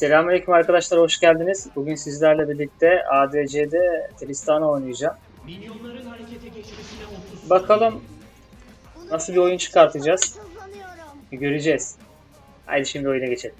Selamünaleyküm arkadaşlar, hoş geldiniz. Bugün sizlerle birlikte ADC'de Tristana oynayacağım. Minyonların harekete geçmesine 30 Bakalım nasıl bir oyun çıkartacağız. Göreceğiz. Haydi şimdi oyuna geçelim.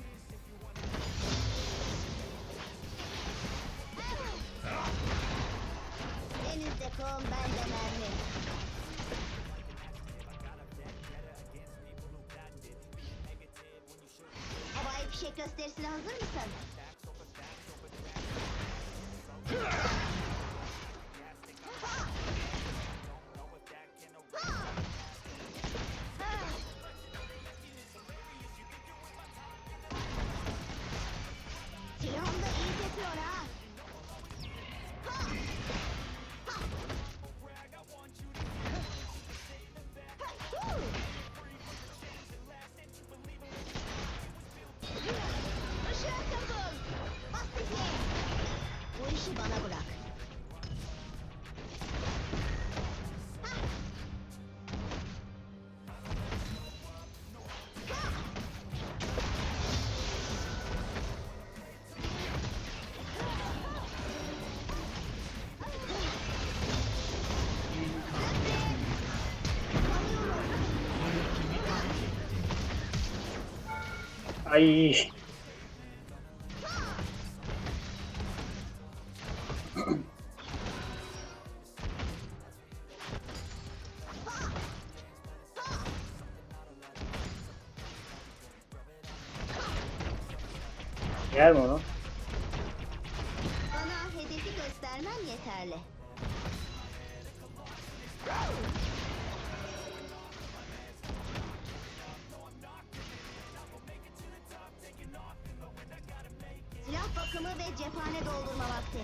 Ay. Yer mi onu? Bana hedefi göstermen yeterli. Bakımı ve cephane doldurma vakti.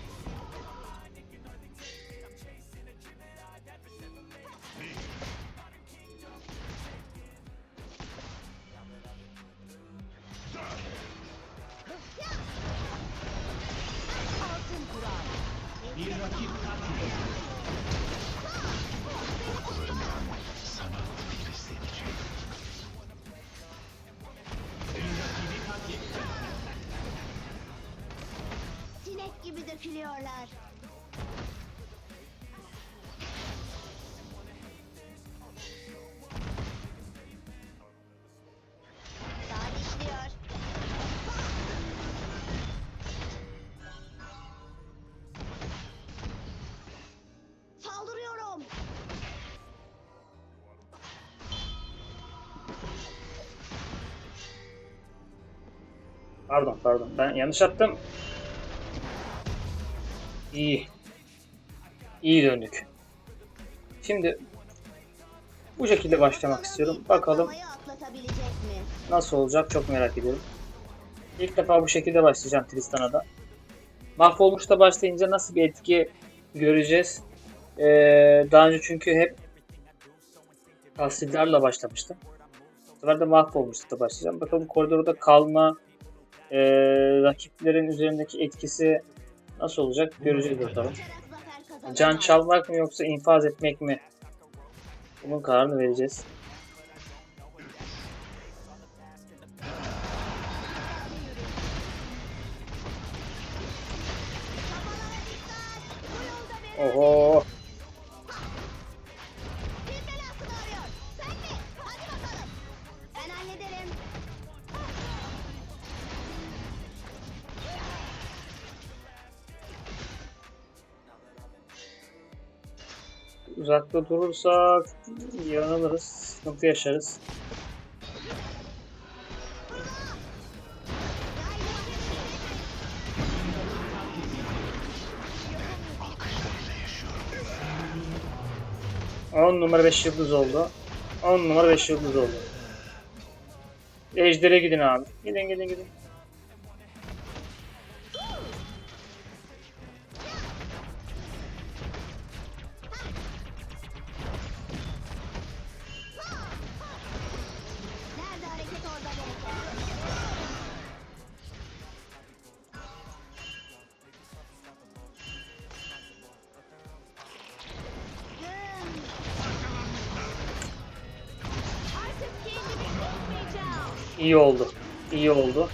Pardon pardon ben yanlış attım. İyi. İyi döndük. Şimdi bu şekilde başlamak istiyorum. Bakalım nasıl olacak çok merak ediyorum. İlk defa bu şekilde başlayacağım Tristana'da. Mahvolmuş'ta başlayınca nasıl bir etki göreceğiz. Ee, daha önce çünkü hep tahsillerle başlamıştım. Bu sefer de Mahvolmuş'ta başlayacağım. Bakalım koridorda kalma, ee, rakiplerin üzerindeki etkisi nasıl olacak göreceğiz bakalım. Zafer kazanamaz. Can çalmak mı yoksa infaz etmek mi? Bunun kararını vereceğiz. Oho. Uzakta durursak yanılırız, sıkıntı yaşarız. On numara 5 yıldız oldu. 10 numara 5 yıldız oldu. Ejder'e gidin abi. Gidin gidin gidin. İyi oldu. İyi oldu.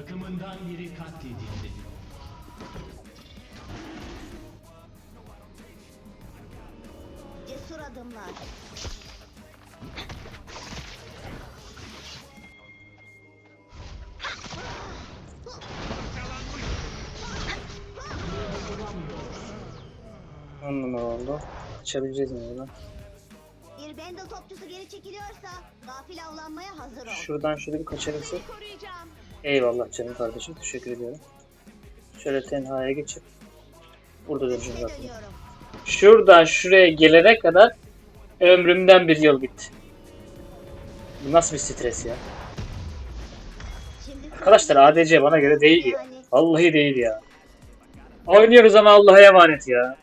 Takımından biri katledildi. Cesur adımlar. On numara oldu. Açabileceğiz mi bunu? Bir Bendel topçusu geri çekiliyorsa gafil avlanmaya hazır ol. Şuradan şöyle bir koruyacağım. Eyvallah canım kardeşim. Teşekkür ediyorum. Şöyle tenhaya geçip burada Size zaten. Şuradan şuraya gelene kadar ömrümden bir yıl bitti. Bu nasıl bir stres ya? Arkadaşlar ADC bana göre değil ya. Vallahi değil ya. Oynuyoruz ama Allah'a emanet ya.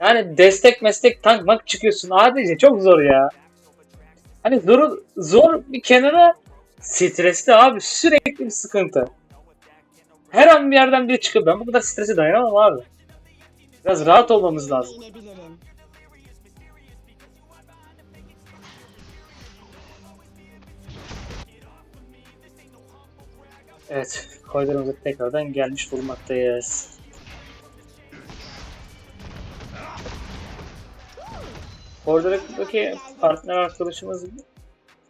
Yani destek meslek tank mank çıkıyorsun. ADC çok zor ya. Hani zor, zor bir kenara stresli abi. Sürekli bir sıkıntı. Her an bir yerden biri çıkıyor. Ben bu kadar strese dayanamam abi. Biraz rahat olmamız lazım. Evet. Koridorumuza tekrardan gelmiş bulunmaktayız. Koridordaki partner arkadaşımız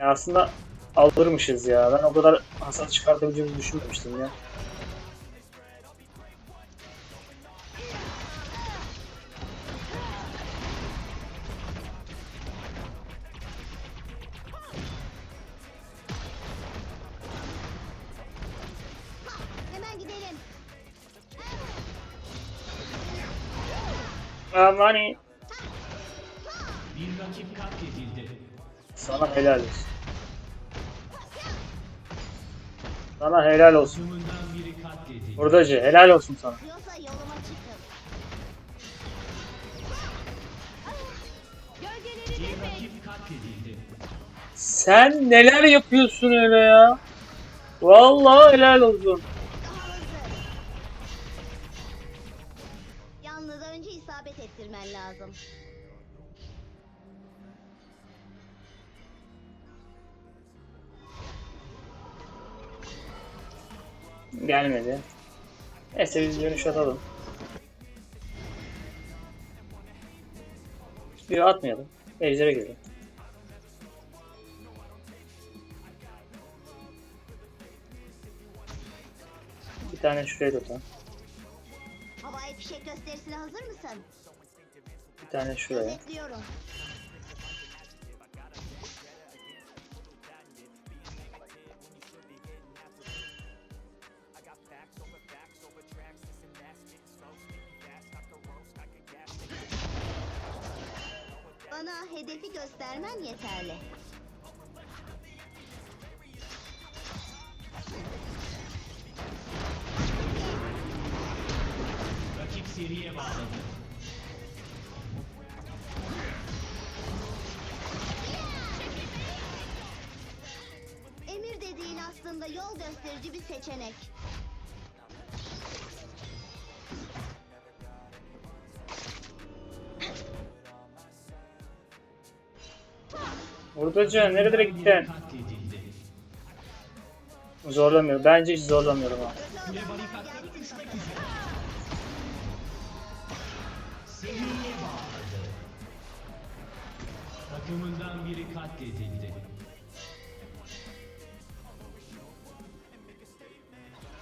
Ya aslında alırmışız ya. Ben o kadar hasar çıkartabileceğimizi düşünmemiştim ya. Amani. Bir rakip katledildi. Sana helal Sana helal olsun. Buradacı helal olsun sana. Sen neler yapıyorsun öyle ya? Vallahi helal olsun. Gelmedi. Neyse biz dönüş atalım. Bir atmayalım. Ejder'e gidelim. Bir tane şuraya tutalım. Havai fişek gösterisine hazır mısın? Bir tane şuraya. Bekliyorum. Bana hedefi göstermen yeterli. Rakip seriye bağladı. Emir dediğin aslında yol gösterici bir seçenek. Buradacı nerelere gittin? Zorlamıyorum. Bence hiç zorlamıyorum bağladı. Takımından biri katledildi.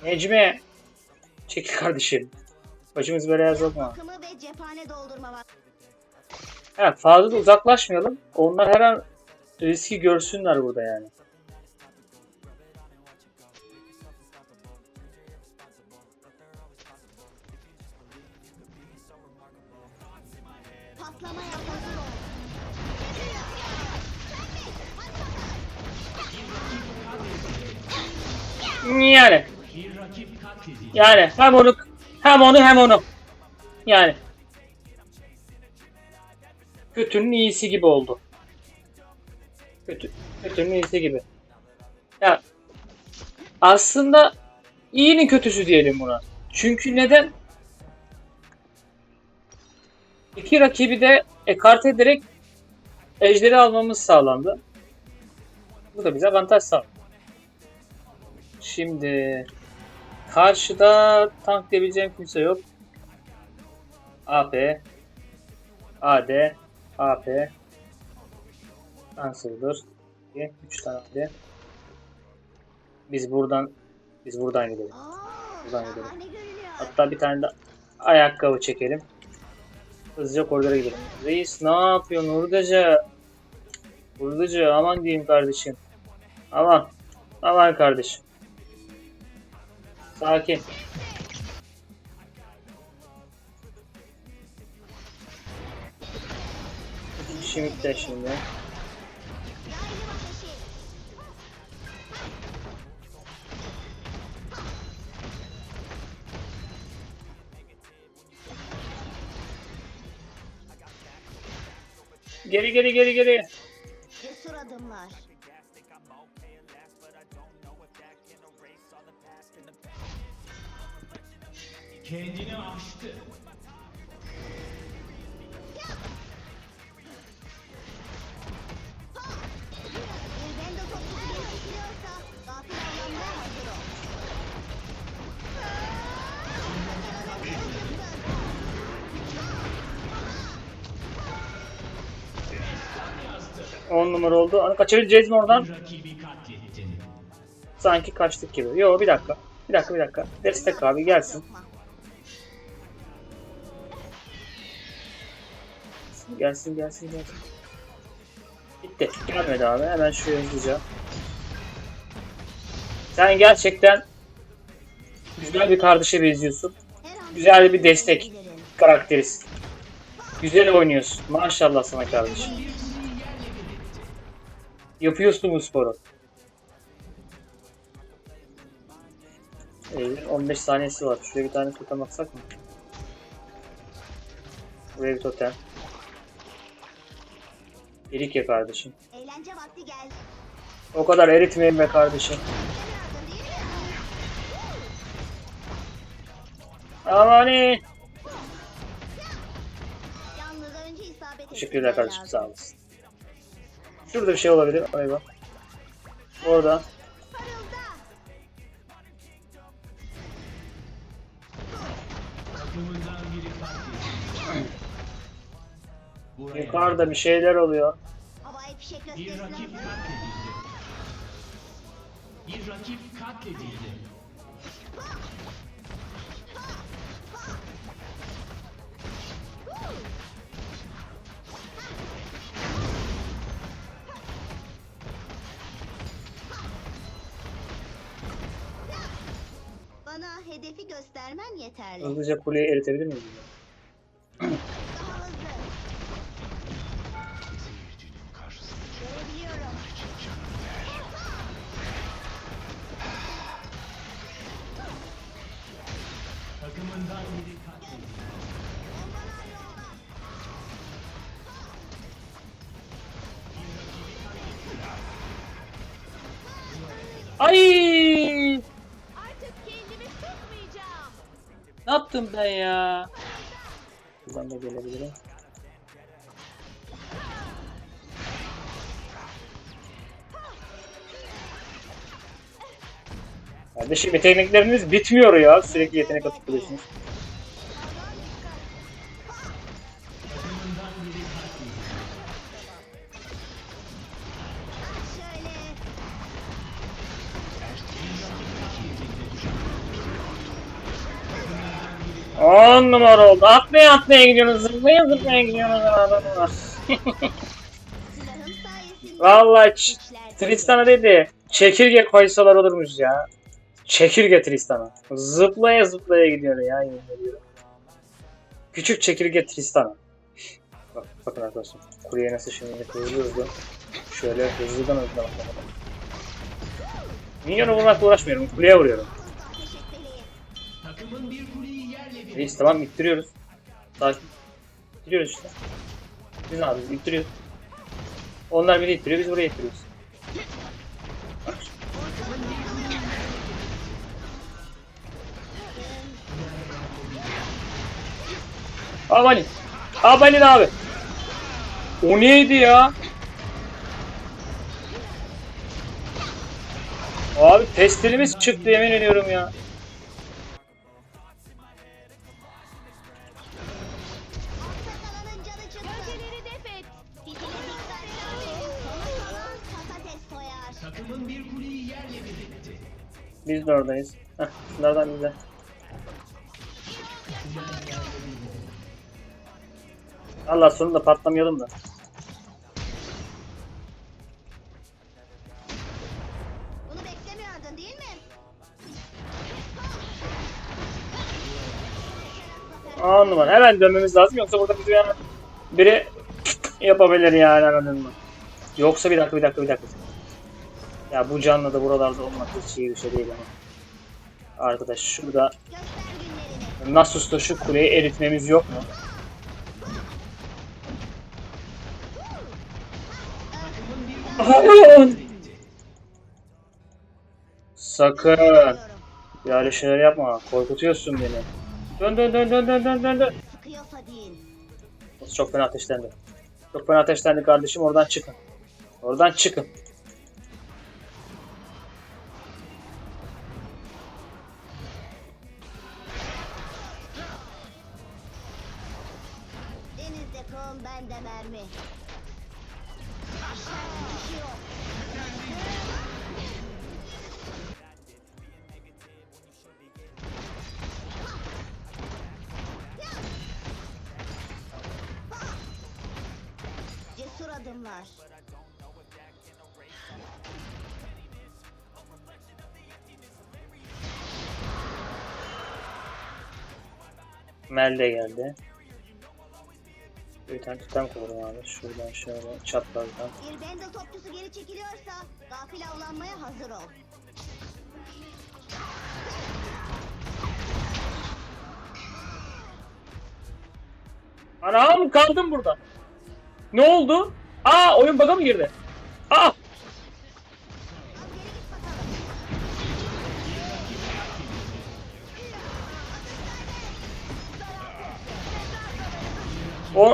Necmi. Çekil kardeşim. Başımız belaya sokma. Bakımı ve cephane doldurma var. Ha, fazla da uzaklaşmayalım. Onlar her an riski görsünler burada yani. Yani. Yani hem onu hem onu hem onu. Yani. Kötünün iyisi gibi oldu. Kötü, kötünün iyisi gibi. Ya aslında iyinin kötüsü diyelim buna. Çünkü neden? İki rakibi de ekarte ederek ejderi almamız sağlandı. Bu da bize avantaj sağladı. Şimdi Karşıda tank diyebileceğim kimse yok. AP AD AP Cancell'dır. 3 tane AD. Biz buradan biz buradan gidelim. Buradan gidelim. Hatta bir tane de ayakkabı çekelim. Hızlıca koridora gidelim. Reis ne yapıyorsun Hurdaca? Hurdaca aman diyeyim kardeşim. Aman. Aman kardeşim. Sakin. Şimdi de şimdi. Geri geri geri geri. Cesur adımlar. Kendini aştı. 10 numara oldu. Hani kaçabileceğiz mi oradan? Sanki kaçtık gibi. Yo bir dakika. Bir dakika bir dakika. Destek abi gelsin. Gelsin gelsin gelsin. Bitti. Gelmedi abi. Hemen şuraya hızlıca. Sen gerçekten güzel bir kardeşe benziyorsun. Güzel bir destek karakterisin. Güzel oynuyorsun. Maşallah sana kardeşim. Yapıyorsun bu sporu. Eylül 15 saniyesi var. Şuraya bir tane totem atsak mı? Buraya bir totem. Erik ya kardeşim. Eğlence vakti geldi. O kadar eritmeyin be kardeşim. Amani. Yalnız önce isabet Teşekkürler kardeşim sağ olasın. Şurada bir şey olabilir. Ay bak. Orada. Parılda. Takımından biri katledildi. Buraya Yukarıda bir şeyler oluyor. Bir rakip katledildi. Bir rakip katledildi. Hedefi göstermen yeterli. Hızlıca kuleyi eritebilir miyiz? Daha hızlı. Görebiliyorum. Takımından biri katledildi. Ay! Yaptım ben ya? Buradan da gelebilirim. Kardeşim yetenekleriniz bitmiyor ya. Sürekli yetenek atıp duruyorsunuz. On numara oldu. Atlaya atlaya gidiyorsunuz. Zıplaya zıplaya gidiyorsunuz adamlar. Tristan'a dedi. Çekirge koysalar olurmuş ya. Çekirge Tristan'a. Zıplaya zıplaya gidiyor ya yemin ediyorum. Küçük çekirge Tristan'a. Bak, bakın arkadaşlar. Kuleye nasıl şimdi hızlı hızlı. Şöyle hızlıdan hızlıdan atlamadan. Minyonu vurmakla uğraşmıyorum. Kuleye vuruyorum. Takımın bir bir Reis tamam ittiriyoruz. Sakin. İttiriyoruz işte. Biz ne yapıyoruz? İttiriyoruz. Onlar biri ittiriyor, biz buraya ittiriyoruz. Abalin. Abalin abi. O neydi ya? Abi pestilimiz çıktı yemin ediyorum ya. Takımın bir kuleyi yerle bir etti. Biz de oradayız. Heh, şunlardan bize. Allah sonunda patlamayalım da. Bunu beklemiyordun değil mi? On numara. Hemen dönmemiz lazım yoksa burada bizi yani biri yapabilir yani anladın mı? Yoksa bir dakika bir dakika bir dakika. Ya bu canlı da buralarda olmak hiç iyi bir şey değil ama. Arkadaş şurada. Nasus'ta şu kuleyi eritmemiz yok mu? Sakın. Öyle şeyler yapma. Korkutuyorsun beni. Dön dön dön dön dön dön dön. Çok fena ateşlendi. Çok fena ateşlendi kardeşim. Oradan çıkın. Oradan çıkın. De geldi. Bir tane tutam koydum abi. Şuradan şöyle çaprazdan. Bir Bendel topçusu geri çekiliyorsa gafil avlanmaya hazır ol. Anam kaldım burada. Ne oldu? Aa oyun bug'a mı girdi? Aa!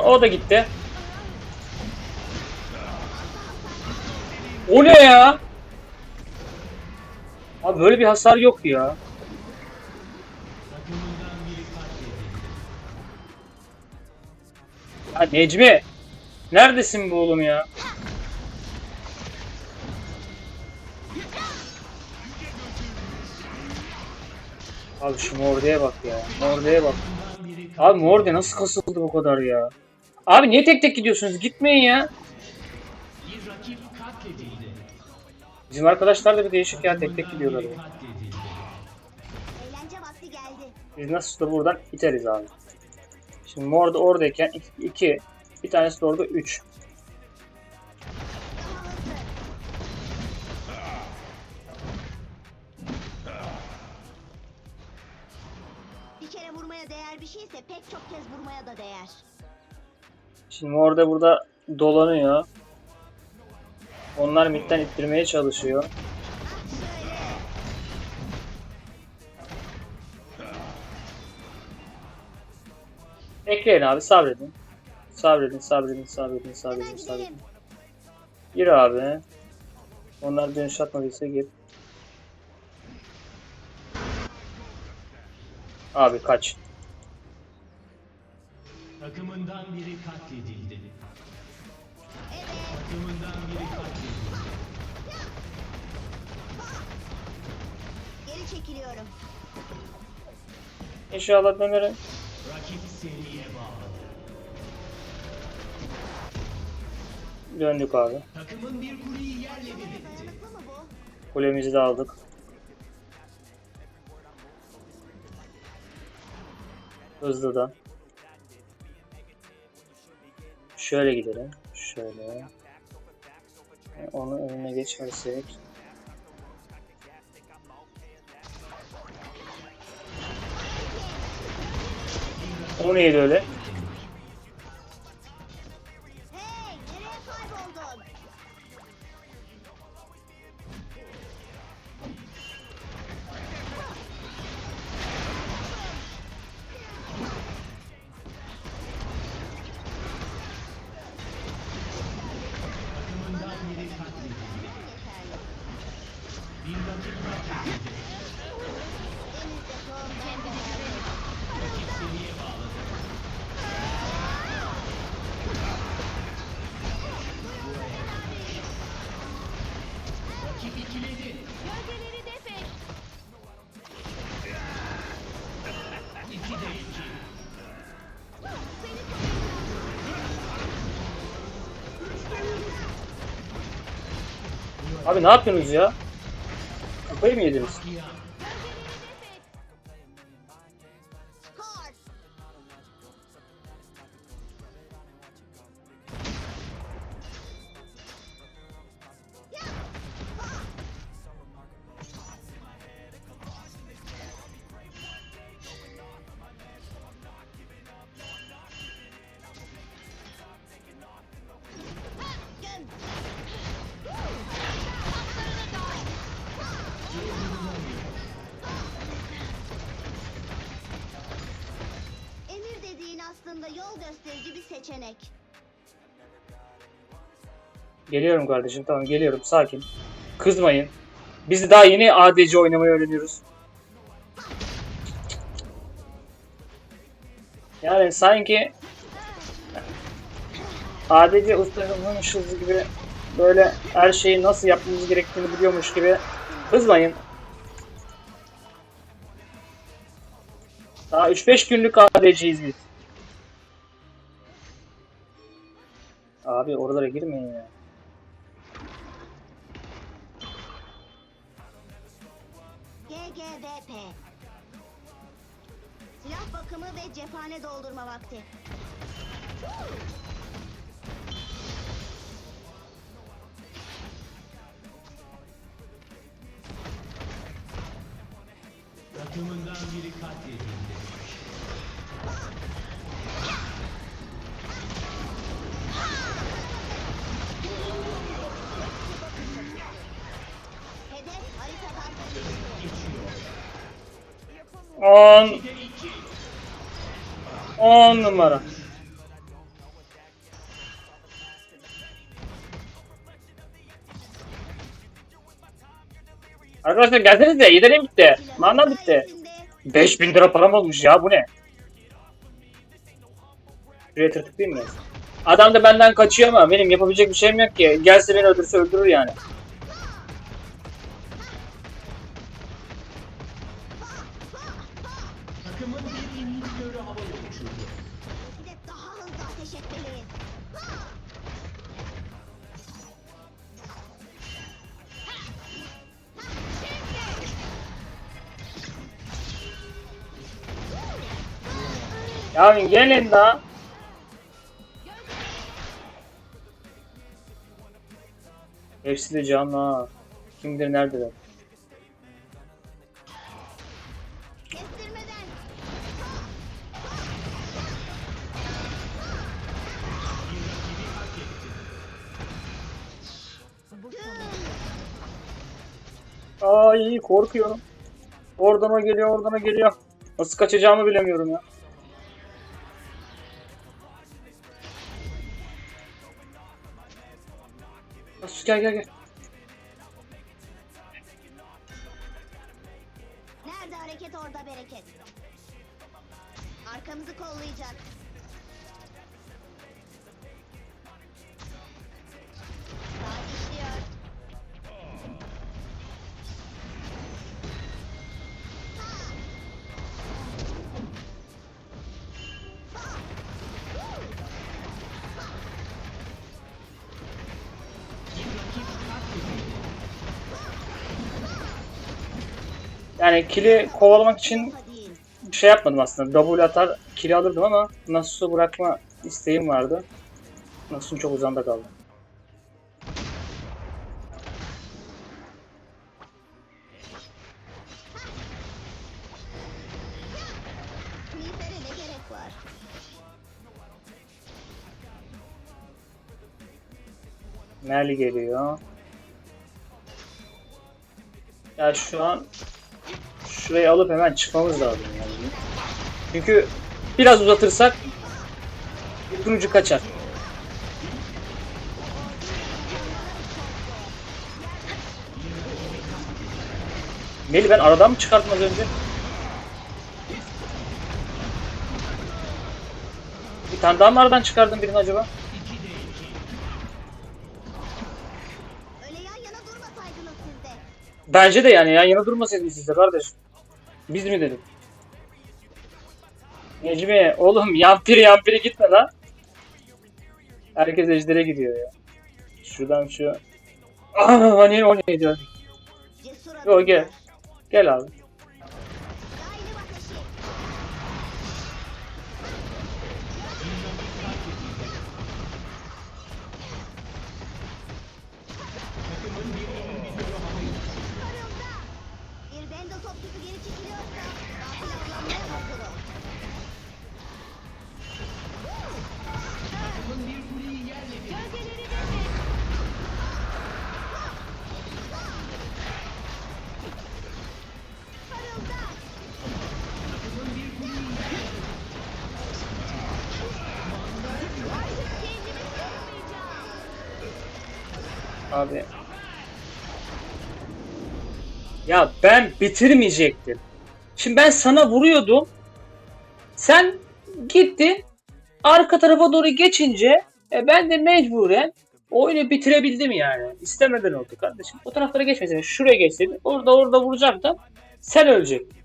O, da gitti. O ne ya? Abi böyle bir hasar yok ya. Ya Necmi. Neredesin bu oğlum ya? Abi şu Morde'ye bak ya. Morde'ye bak. Abi Morde nasıl kasıldı bu kadar ya? Abi niye tek tek gidiyorsunuz? Gitmeyin ya. Bizim arkadaşlar da bir değişik ya tek tek gidiyorlar. Biz nasıl da buradan iteriz abi. Şimdi Morde oradayken 2, bir tanesi de orada 3. Daha hızlı. Bir kere vurmaya değer bir şeyse pek çok kez vurmaya da değer. Şimdi orada burada dolanıyor. Onlar midden ittirmeye çalışıyor. Bekleyin abi sabredin. Sabredin, sabredin, sabredin, sabredin, sabredin. Gir abi. Onlar dönüş atmadıysa gir. Abi kaç. Takımından biri katledildi. Evet. Takımından biri katledildi. Geri çekiliyorum. İnşallah dönerim. Rakibi seriye bağladı. Döndük abi. Takımın bir kuleyi yerle bir etti. Kulemizi de aldık. Hızlı da. Şöyle gidelim. Şöyle. Onun önüne geçersek. O neydi öyle? Abi ne yapıyorsunuz ya? Kafayı mı yediniz? Aslında yol gösterici bir seçenek. Geliyorum kardeşim tamam geliyorum sakin. Kızmayın. Biz daha yeni ADC oynamayı öğreniyoruz. Yani sanki ADC ustalarıymışız gibi böyle her şeyi nasıl yapmamız gerektiğini biliyormuş gibi kızmayın. Daha 3-5 günlük ADC'yiz biz. Abi oralara girmeyin ya. GGVP. Silah bakımı ve cephane doldurma vakti. Takımından biri katledildi. 10 İki de iki. 10 numara. Arkadaşlar gelseniz de yeteneğim bitti. Manam bitti. Sayesinde 5000 lira param olmuş ya bu ne? Şuraya tırtıklayayım mı? Adam da benden kaçıyor ama benim yapabilecek bir şeyim yok ki. Gelse beni öldürse öldürür yani. Ya gelin daha. Hepsi de canlı ha. Kim bilir neredeler. Kestirmeden. Ay korkuyorum. Oradan o geliyor, oradan o geliyor. Nasıl kaçacağımı bilemiyorum ya. Nasıl gel gel gel. Nerede hareket orada bereket. Arkamızı kollayacak. Yani kili kovalamak için bir şey yapmadım aslında. Double atar kili alırdım ama Nasus'u bırakma isteğim vardı. Nasus'un çok uzanda kaldı. Merli geliyor. Ya şu an şurayı alıp hemen çıkmamız lazım yani. Çünkü biraz uzatırsak ipin ucu kaçar. Meli ben aradan mı çıkarttım az önce? Bir tane daha mı aradan çıkardım birini acaba? Bence de yani yan yana durmasaydınız siz de kardeş. Biz mi dedik? Necmi oğlum yampiri yampiri gitme lan. Herkes ejdere gidiyor ya. Şuradan şu. Ah hani o neydi hadi. Cesur Yo adamlar. gel. Gel abi. Abi. Ya ben bitirmeyecektim. Şimdi ben sana vuruyordum. Sen gittin. Arka tarafa doğru geçince e, ben de mecburen oyunu bitirebildim yani. İstemeden oldu kardeşim. O taraflara geçmeseydin. Şuraya geçseydin. Orada orada vuracaktım. Sen ölecektin.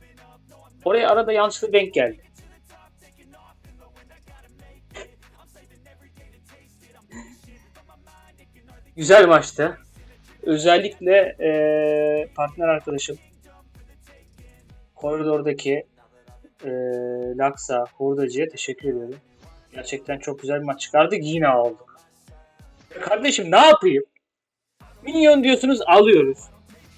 Oraya arada yanlışlıkla denk geldi. Güzel maçtı. Özellikle eee, partner arkadaşım koridordaki eee Laksa, Hurdacı'ya teşekkür ediyorum. Gerçekten çok güzel bir maç çıkardık. Yine aldık. Kardeşim ne yapayım? Minyon diyorsunuz alıyoruz.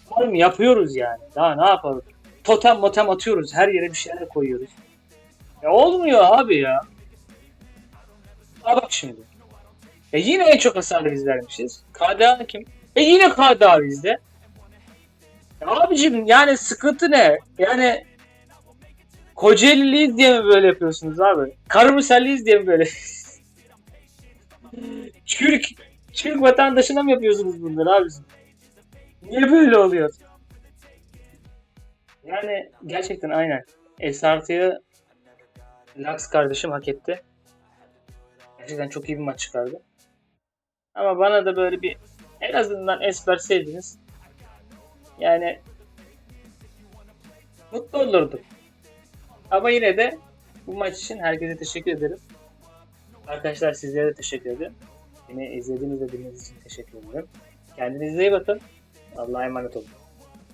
Farm yapıyoruz yani. Daha ne yapalım? Totem motem atıyoruz. Her yere bir şeyler koyuyoruz. Ya olmuyor abi ya. Ha bak şimdi. E yine en çok hasarlı biz vermişiz. KDA kim? E yine KDA bizde. Ya abicim yani sıkıntı ne? Yani Kocaeli'liyiz diye mi böyle yapıyorsunuz abi? Karımürselliyiz diye mi böyle? Türk, Türk vatandaşına mı yapıyorsunuz bunları abicim? Niye böyle oluyor? Yani gerçekten aynen. Esartı'yı Lux kardeşim hak etti. Gerçekten çok iyi bir maç çıkardı. Ama bana da böyle bir en azından es verseydiniz yani mutlu olurdum. Ama yine de bu maç için herkese teşekkür ederim. Arkadaşlar sizlere de teşekkür ederim. Beni izlediğiniz ve dinlediğiniz için teşekkür ederim. Kendinize iyi bakın. Allah'a emanet olun.